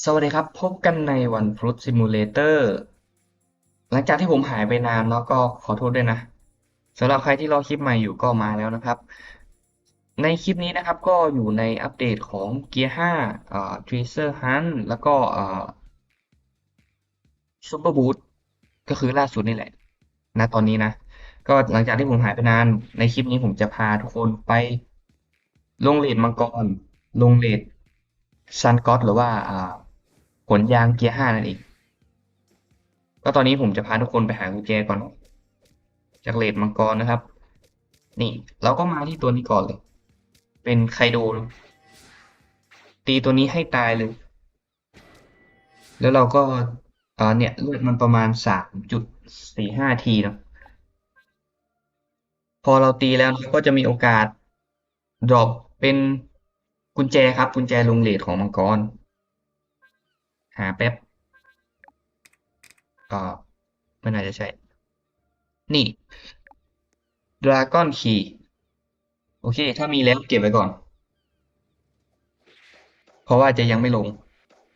สวัสดีครับ พบกันในวันฟ r ุ t ซิมูเลเตอร์หลังจากที่ผมหายไปนานแล้วก็ขอโทษด้วยนะสำหรับใครที่รอคลิปใหม่อยู่ก็มาแล้วนะครับ ในคลิปนี้นะครับก็อยู่ในอัปเดตของ Gear 5อ่า Tracer Hunt แล้วก็อ่า Super Boost ก็คือล่าสุดนี่แหละณตอนนี้นะ ก็หลังจากที่ผมหายไปนานในคลิปนี้ผมจะพาทุกคนไปลงเลดมังกรลงเลดซันก็อตหรือว่าอ่า ลยางเกียร์ห้านั่นเอง ก็ตอนนี้ผมจะพาทุกคนไปหากุญแจก่อน จากเลดมังกรนะครับ นี่ เราก็มาที่ตัวนี้ก่อนเลย เป็นไคโดนะตีตัวนี้ให้ตายเลย แล้วเราก็เอ่อเนี่ยเลือดมันประมาณสามจุดสี่ห้าทีเนาะพอเราตีแล้วก็จะมีโอกาสดรอปเป็นกุญแจครับ กุญแจลงเลทของมังกร หาแป๊บอ่าไม่น่าจะใช่ นี่ Dragon Key โอเค ถ้ามีแล้วเก็บไว้ก่อน เพราะว่าจะยังไม่ลง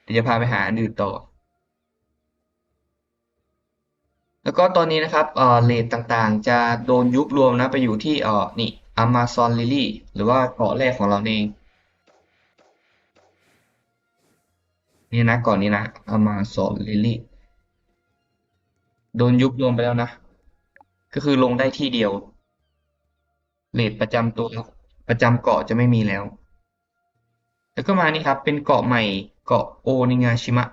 เดี๋ยวจะพาไปหาอันอื่นต่อ แล้วก็ตอนนี้นะครับเอ่อเลทต่างๆ จะโดนยุบรวมนะ ไปอยู่ที่เอ่อนี่ Amazon Lily หรือว่าเกาะแรกของเราเอง นี่นะก่อนนี้นะ Amazon Lily โดนยุบรวมไปแล้วนะ ก็คือลงได้ที่เดียวเลทประจำตัวประจำเกาะจะไม่มีแล้ว แล้วก็มานี่ครับ เป็นเกาะใหม่เกาะโอนิงาชิมะ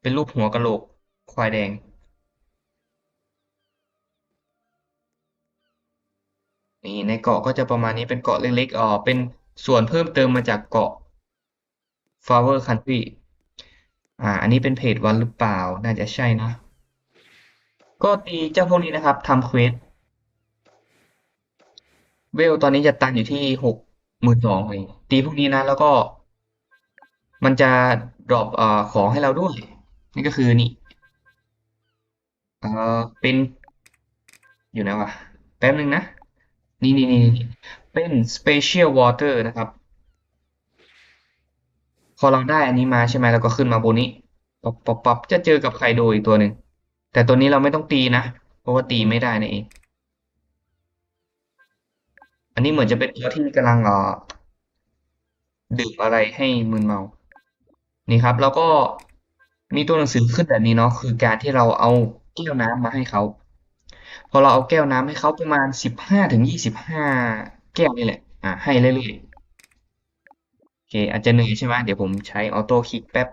เป็นรูปหัวกะโหลกควายแดง นี่ในเกาะก็จะประมาณนี้เป็นเกาะเล็กๆอ๋อเป็นส่วนเพิ่มเติมมาจากเกาะ Flower Country อ่า อันนี้เป็นเพจวันหรือเปล่า น่าจะใช่นะ ก็ตีเจ้าพวกนี้นะครับทำเควส เวลตอนนี้จะตันอยู่ที่หกหมื่นสองเองตีพวกนี้นะ แล้วก็ มันจะดรอปอ่อของให้เราด้วย นี่ก็คือนี่เออเป็นอยู่ไหนวะแป๊บนึงนะ นี่นี่นี่เป็น Special Water นะครับ พอเราได้อันนี้มาใช่ไหมแล้วก็ขึ้นมาบนนี้ป๊อปป๊อปป๊อปจะเจอกับไคโดอีกตัวหนึ่ง แต่ตัวนี้เราไม่ต้องตีนะ เพราะว่าตีไม่ได้นั่เอง อันนี้เหมือนจะเป็นตัวที่กำลังเอ่อดื่มอะไรให้มึนเมา นี่ครับ แล้วก็มีตัวหนังสือขึ้นแบบนี้เนาะ คือการที่เราเอาแก้วน้ำมาให้เขา พอเราเอาแก้วน้ำให้เขาประมาณสิบห้าถึงยี่สิบห้าแก้วนี่แหละ อ่าให้เรื่อยๆโอ เคอาจจะเหนื่อยใช่ไหมเดี๋ยวผมใช้ออโต้คลิกแป๊บ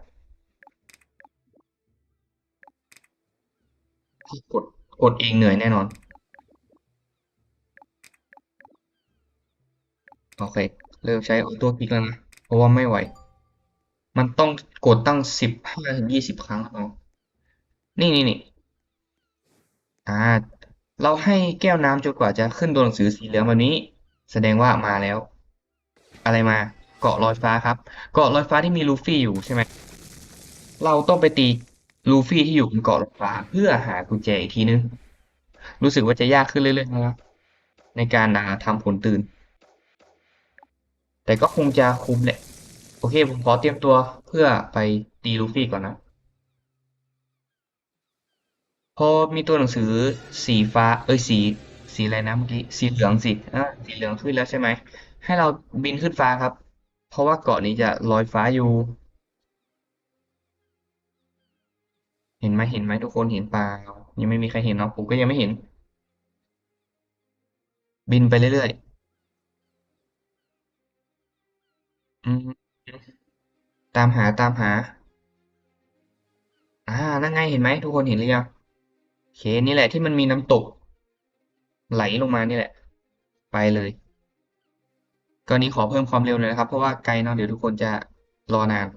กดกดเองเหนื่อยแน่นอน โอเค เริ่มใช้ออโต้คลิกแล้วนะ เพราะว่าไม่ไหว มันต้องกดตั้งสิบห้าถึงยี่สิบครั้งเอานี่นี่นี่อ่า เราให้แก้วน้ำจนกว่าจะขึ้นตัวหนังสือสีเหลืองแบบนี้ แสดงว่ามาแล้ว อะไรมา เกาะลอยฟ้าครับ เกาะลอยฟ้าที่มีลูฟี่อยู่ใช่ไหม เราต้องไปตีลูฟี่ที่อยู่บนเกาะลอยฟ้าเพื่อหากุญแจอีกทีนึง รู้สึกว่าจะยากขึ้นเรื่อยๆนะครับ ในการอ่าทำผลตื่น แต่ก็คงจะคุ้มแหละ โอเค ผมขอเตรียมตัวเพื่อไปตีลูฟี่ก่อนนะ พอมีตัวหนังสือสีฟ้า เอ้ยสีสีอะไรนะเมื่อกี้ สีเหลืองสิอ่าสีเหลืองขึ้นแล้วใช่ไหม ให้เราบินขึ้นฟ้าครับ เพราะว่าเกาะนี้จะลอยฟ้าอยู่ เห็นไหมเห็นไหมทุกคนเห็นเปล่ายังไม่มีใครเห็นเนาะผมก็ยังไม่เห็น บินไปเรื่อยๆอืมตามหาตามหา อ่านั่นไงเห็นไหมทุกคนเห็นหรือยังโอเคนี่แหละที่มันมีน้ำตก ไหลลงมานี่แหละ ไปเลย ก็นี้ขอเพิ่มความเร็วหน่อยนะครับ เพราะว่าไกลเนาะเดี๋ยวทุกคนจะรอนาน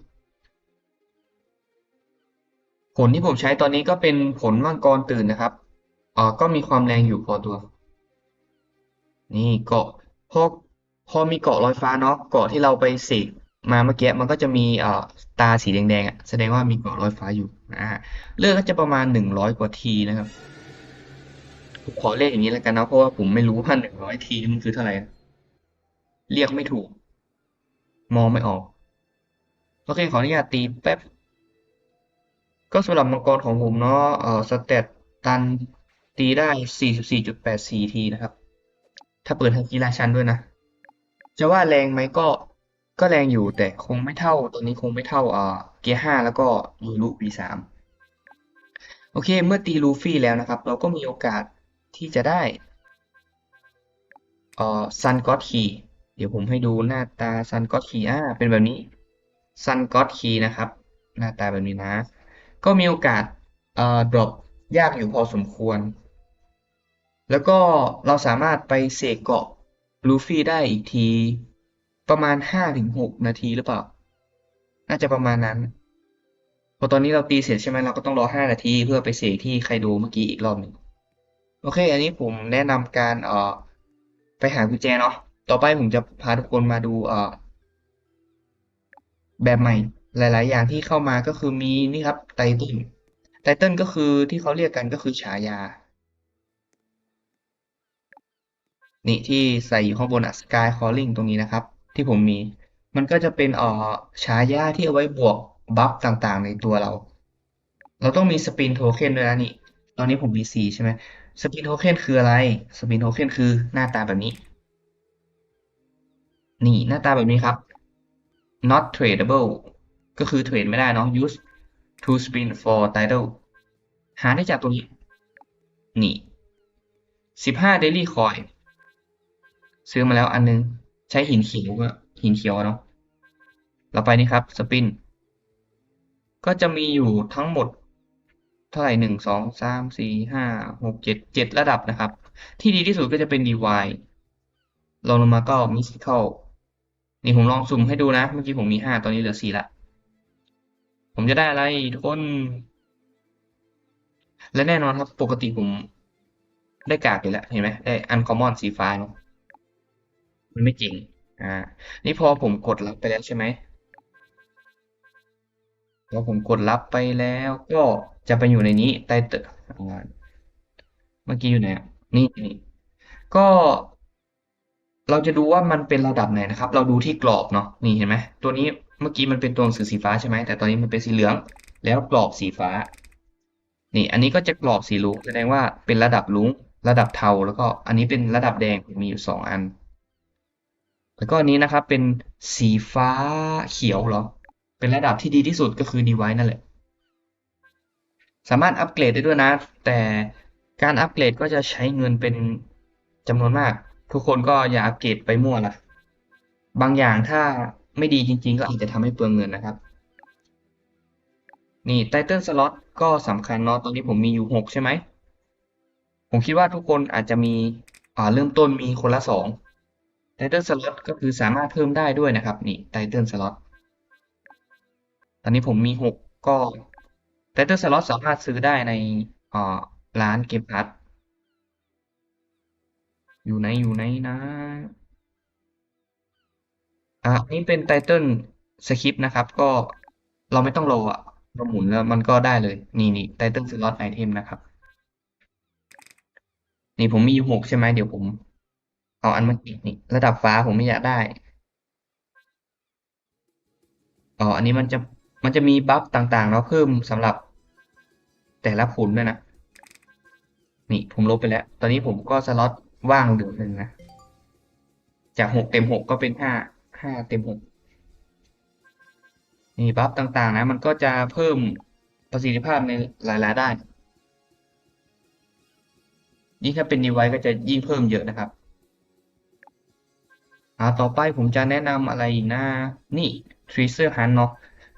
ผลที่ผมใช้ตอนนี้ก็เป็นผลมังกรตื่นนะครับอ่อก็มีความแรงอยู่พอตัว นี่เกาะพอพอมีเกาะลอยฟ้าเนาะเกาะที่เราไปเสกมาเมื่อกี้มันก็จะมีเอ่อตาสีแดงๆอะแสดงว่ามีเกาะลอยฟ้าอยู่อ่าเลือกก็จะประมาณหนึ่งร้อยกว่าทีนะครับผมขอเรียกอย่างนี้แล้วกันนะเพราะว่าผมไม่รู้ว่าหนึ่งร้อยทีมันคือเท่าไหร่ เรียกไม่ถูก มองไม่ออก โอเคขออนุญาตตีแป๊บ ก็สำหรับมังกรของผมเนาะเอ่อสเตตตันตีได้ 44.84 ทีนะครับ ถ้าเปิดฮากิราชันด้วยนะ จะว่าแรงไหมก็ก็แรงอยู่แต่คงไม่เท่าตัวนี้คงไม่เท่าเอ่อเกียร์ห้าแล้วก็ลูรุ V3 โอเค เมื่อตีลูฟี่แล้วนะครับ เราก็มีโอกาสที่จะได้เอ่อซันก็อดคี เดี๋ยวผมให้ดูหน้าตาซันก็อดคีอ่าเป็นแบบนี้ซันก็อดคีนะครับ หน้าตาแบบนี้นะ ก็มีโอกาสเอ่อดรอปยากอยู่พอสมควร แล้วก็เราสามารถไปเสกเกาะลูฟี่ได้อีกที ประมาณห้าถึงหกนาทีหรือเปล่า น่าจะประมาณนั้นพอตอนนี้เราตีเสร็จใช่ไหมเราก็ต้องรอห้านาทีเพื่อไปเสกที่ไคโดเมื่อกี้อีกรอบหนึ่งโอเค อันนี้ผมแนะนำการเอ่อไปหากุญแจเนาะ ต่อไปผมจะพาทุกคนมาดูเอ่อแบบใหม่หลาย ๆ อย่างที่เข้ามาก็คือมีนี่ครับไตเติลไตเติลก็คือที่เขาเรียกกันก็คือฉายา นี่ที่ใส่อยู่ข้างบนอะ Sky Calling ตรงนี้นะครับ ที่ผมมี มันก็จะเป็นเอ่อฉายาที่เอาไว้บวกบัฟต่าง ๆ ในตัวเรา เราต้องมีสปินโทเค็นด้วยนะนี่ ตอนนี้ผมมีสี่ใช่ไหมสปินโทเค็นคืออะไร สปินโทเค็นคือหน้าตาแบบนี้ นี่หน้าตาแบบนี้ครับ not tradable ก็คือเทรดไม่ได้เนาะ use to spin for title หาได้จากตัวนี้ นี่สิบห้า daily coin ซื้อมาแล้วอันนึง ใช้หินเขียวก็หินเขียวเนาะเราไปนี่ครับสปิน ก็จะมีอยู่ทั้งหมด เท่าไหร่หนึ่งสองสามสี่ห้าหกเจ็ดเจ็ดระดับนะครับ ที่ดีที่สุดก็จะเป็น divine ลองลงมาก็ mystical นี่ผมลองสุ่มให้ดูนะ เมื่อกี้ผมมีห้าตอนนี้เหลือสี่ละ ผมจะได้อะไรทุกคน และแน่นอนครับ ปกติผมได้กากอยู่แล้วเห็นไหมได้ uncommon สีฟ้าเนาะมันไม่จริง อ่า นี่พอผมกดรับไปแล้วใช่ไหมพอผมกดรับไปแล้วก็จะไปอยู่ในนี้ใต้เตออ่าเมื่อกี้อยู่ไหนนี่นี่ก็ เราจะดูว่ามันเป็นระดับไหนนะครับ เราดูที่กรอบเนาะนี่เห็นไหมตัวนี้เมื่อกี้มันเป็นตัวหนังสือสีฟ้าใช่ไหมแต่ตอนนี้มันเป็นสีเหลือง แล้วกรอบสีฟ้า นี่อันนี้ก็จะกรอบสีลุ้งแสดงว่าเป็นระดับลุ้งระดับเทาแล้วก็อันนี้เป็นระดับแดงมีอยู่สองอัน แล้วก็อันนี้นะครับเป็นสีฟ้าเขียวเหรอ เป็นระดับที่ดีที่สุดก็คือดีไวนั่นแหละ สามารถอัปเกรดได้ด้วยนะ แต่การอัปเกรดก็จะใช้เงินเป็นจำนวนมาก ทุกคนก็อย่าอัปเกรดไปมั่วนะบางอย่างถ้าไม่ดีจริง ๆ ก็อาจจะทำให้เปลืองเงินนะครับ นี่ไตเติลสล็อตก็สำคัญเนาะตอนนี้ผมมีอยู่หกใช่ไหม ผมคิดว่าทุกคนอาจจะมีอ่าเริ่มต้นมีคนละสองไตเติลสล็อตก็คือสามารถเพิ่มได้ด้วยนะครับ นี่ไตเติลสล็อตตอนนี้ผมมีหกก็ไตเติลสล็อตสามารถซื้อได้ในอ่าร้านเกมพัท อยู่ไหนอยู่ไหนนะ อะนี่เป็นไตเติลสคริปต์นะครับ ก็เราไม่ต้องรออะเราหมุนแล้วมันก็ได้เลย นี่นี่ไตเติลสล็อตไอเทมนะครับ นี่ผมมีอยู่หกใช่ไหมเดี๋ยวผม เอาอันเมื่อกี้นี่ระดับฟ้าผมไม่อยากได้อ๋ออันนี้มันจะมันจะมีบัฟต่างๆเนาะเพิ่มสำหรับแต่ละผลด้วยนะ นี่ผมลบไปแล้ว ตอนนี้ผมก็สล็อต ว่างเหลือหนึ่งนะ จากหกเต็มหกก็เป็นห้าห้าเต็มหกนี่บัฟต่างๆ นะ มันก็จะเพิ่มประสิทธิภาพในหลายๆด้านยิ่งถ้าเป็น device ก็จะยิ่งเพิ่มเยอะนะครับอ่าต่อไปผมจะแนะนำอะไรอีกนะ นี่ Treasure Hunt เนาะ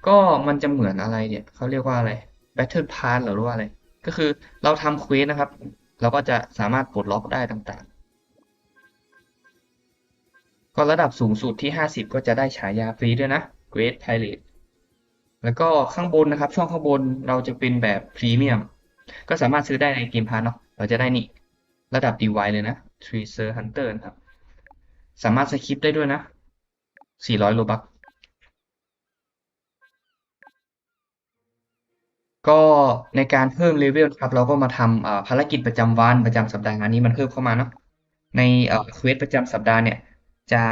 ก็มันจะเหมือนอะไรเนี่ยเขาเรียกว่าอะไร Battle Pass หรือว่าอะไร ก็คือเราทำเควสนะครับ เราก็จะสามารถปลดล็อกได้ต่างๆ ก็ระดับสูงสุดที่ 50 ก็จะได้ฉายาฟรีด้วยนะ Great Pirate แล้วก็ข้างบนนะครับ ช่องข้างบนเราจะเป็นแบบพรีเมียมก็สามารถซื้อได้ในเกมพาร์เนาะเราจะได้นี่ ระดับ DY เลยนะ Treasure Hunter นะครับ สามารถสคริปได้ด้วยนะ 400 โลบัคก็ในการเพิ่มเลเวลครับ เราก็มาทำภารกิจประจำวันประจำสัปดาห์งานนี้มันเพิ่มเข้ามาเนาะในเควสประจำสัปดาห์เนี่ย จะ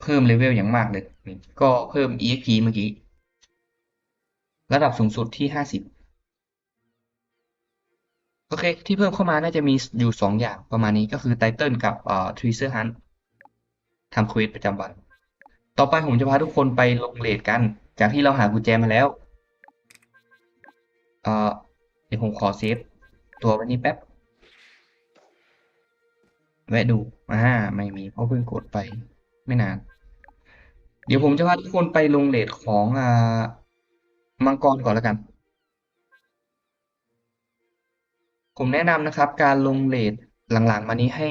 เพิ่มเลเวลอย่างมากเลย ก็เพิ่ม EXP เมื่อกี้ ระดับสูงสุดที่ห้าสิบโอเค ที่เพิ่มเข้ามาน่าจะมีอยู่สองอย่างประมาณนี้ก็คือไตเติลกับเอ่อทรีเซอร์ฮันทำเควสประจำวัน ต่อไปผมจะพาทุกคนไปลงเรทกัน จากที่เราหากุญแจมาแล้ว เอ่อ เดี๋ยวผมขอเซฟตัวไว้นี้แป๊บ แวะดูอ่าไม่มี เพราะเพิ่งกดไปไม่นาน เดี๋ยวผมจะพาทุกคนไปลงเรทของอ่ามังกรก่อนแล้วกัน ผมแนะนำนะครับ การลงเรทหลังๆ มานี้ให้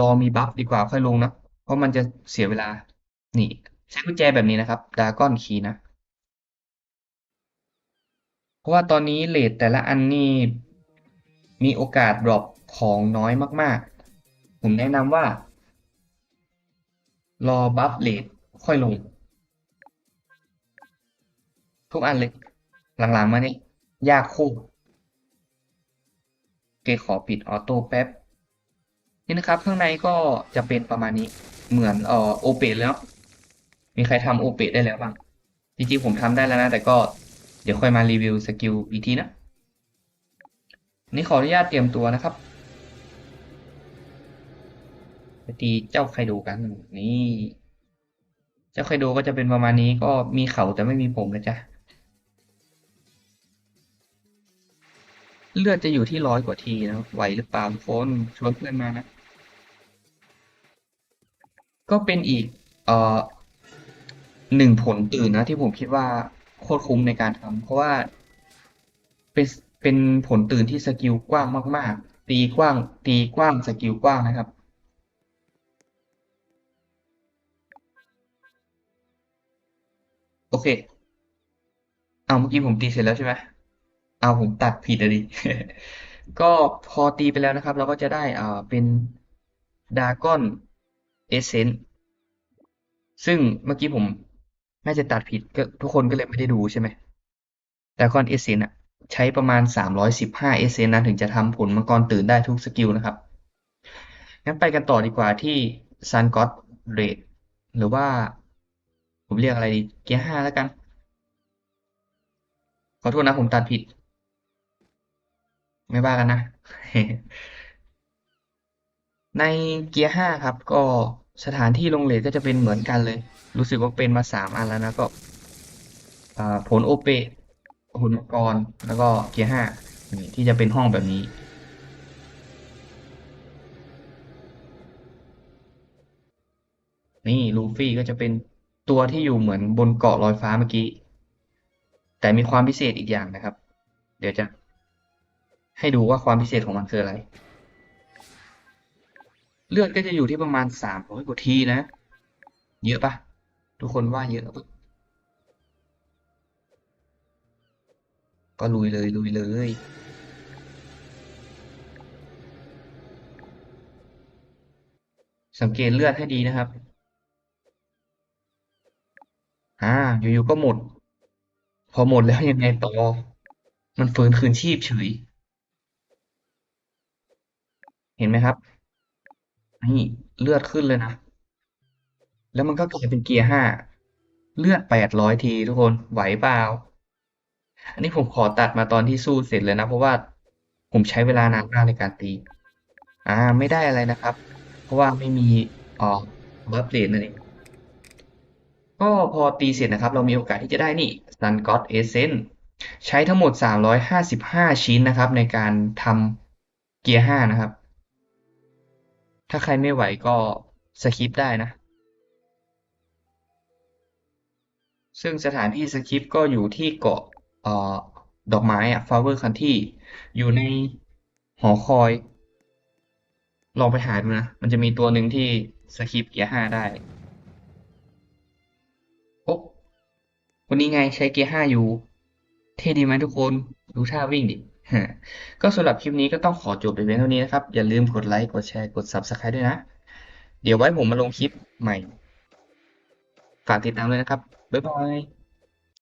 รอมีบัฟดีกว่าค่อยลงนะ เพราะมันจะเสียเวลา นี่ ใช้กุญแจแบบนี้นะครับดาก้อนคีนะ เพราะว่าตอนนี้เรทแต่ละอันนี่มีโอกาสดรอปของน้อยมาก ๆ ผมแนะนำว่า รอบัฟเรทค่อยลง ทุกอันเลย หลังๆมานี่ยากคตรโอเคขอปิดออโต้แป๊บ นี่นะครับ ข้างในก็จะเป็นประมาณนี้เหมือนเอ่อโอเปตแล้ว มีใครทำโอเปตได้แล้วบ้าง จริงๆ ผมทำได้แล้วนะ แต่ก็เดี๋ยวค่อยมารีวิวสกิลอีกทีนะ นี่ขออนุญาตเตรียมตัวนะครับ ไปตีเจ้าไคโดกันนี่ เจ้าไคโดก็จะเป็นประมาณนี้ก็มีเขาแต่ไม่มีผมนะจ๊ะเลือดจะอยู่ที่ร้อยกว่าทีนะไหวหรือเปล่าทุกคนชวนเพื่อนมานะ ก็เป็นอีก เอ่อหนึ่งผลตื่นนะที่ผมคิดว่าโคตรคุ้มในการทำเพราะว่าเป็นเป็นผลตื่นที่สกิลกว้างมาก ๆ ตีกว้าง ตีกว้างสกิลกว้างนะครับ อเคเอาเมื่อกี้ผมตีเสร็จแล้วใช่ไหมเอาผมตัดผิดอะดิ ก็พอตีไปแล้วนะครับ เราก็จะได้อ่าเป็นดากอนเอเซนซึ่งเมื่อกี้ผมน่าจะตัดผิดก็ทุกคนก็เลยไม่ได้ดูใช่ไหมดากอนเอเซนอะใช้ประมาณสามร้อยสิบห้าเอเซนนะถึงจะทำผลมังกรตื่นได้ทุกสกิลนะครับ งั้นไปกันต่อดีกว่าที่ซันก็ t เรดหรือว่า ผมเรียกอะไรดี เกียร์ห้าแล้วกัน ขอโทษนะผมตัดผิด ไม่ว่ากันนะ ในเกียร์ห้าครับ ก็สถานที่ลงเรทก็จะเป็นเหมือนกันเลย รู้สึกว่าเป็นมาสามอันแล้วนะก็ผลโอเปผลมกรแล้วก็เกียร์ห้าที่จะเป็นห้องแบบนี้นี่ลูฟี่ก็จะเป็น ตัวที่อยู่เหมือนบนเกาะลอยฟ้าเมื่อกี้ แต่มีความพิเศษอีกอย่างนะครับ เดี๋ยวจะ ให้ดูว่าความพิเศษของมันคืออะไร เลือดก็จะอยู่ที่ประมาณสามร้อยกว่าทีนะ เยอะปะทุกคนว่าเยอะปะก็ลุยเลยลุยเลยสังเกตเลือดให้ดีนะครับ อ่าอยู่ๆก็หมด พอหมดแล้วยังไงต่อ มันฟื้นคืนชีพเฉย เห็นไหมครับ นี่เลือดขึ้นเลยนะ แล้วมันก็กลายเป็นเกียร์ห้า เลือดแปดร้อยทีทุกคนไหวเปล่า อันนี้ผมขอตัดมาตอนที่สู้เสร็จเลยนะ เพราะว่าผมใช้เวลานานมากในการตี อ่า ไม่ได้อะไรนะครับ เพราะว่าไม่มีอ๋อบัฟเลนนั่นเอง ก็พอตีเสร็จนะครับ เรามีโอกาสที่จะได้นี่ Sun God Essence ใช้ทั้งหมด 355 ชิ้นนะครับ ในการทำเกียร์ 5 นะครับ ถ้าใครไม่ไหวก็สคิปได้นะ ซึ่งสถานที่สคิปก็อยู่ที่เกาะออดอกไม้อะ Flower Country อยู่ในหอคอย ลองไปหาดูนะ มันจะมีตัวหนึ่งที่สคิปเกียร์ 5 ได้ วันนี้ไงใช้เกียร์5อยู่เท่ดีไหมทุกคนดูท่าวิ่งดิก็สำหรับคลิปนี้ก็ต้องขอจบไปเพียงเท่านี้นะครับ อย่าลืมกดไลค์กดแชร์กด Subscribe ด้วยนะ เดี๋ยวไว้ผมมาลงคลิปใหม่ ฝากติดตามเลยนะครับ บ๊ายบาย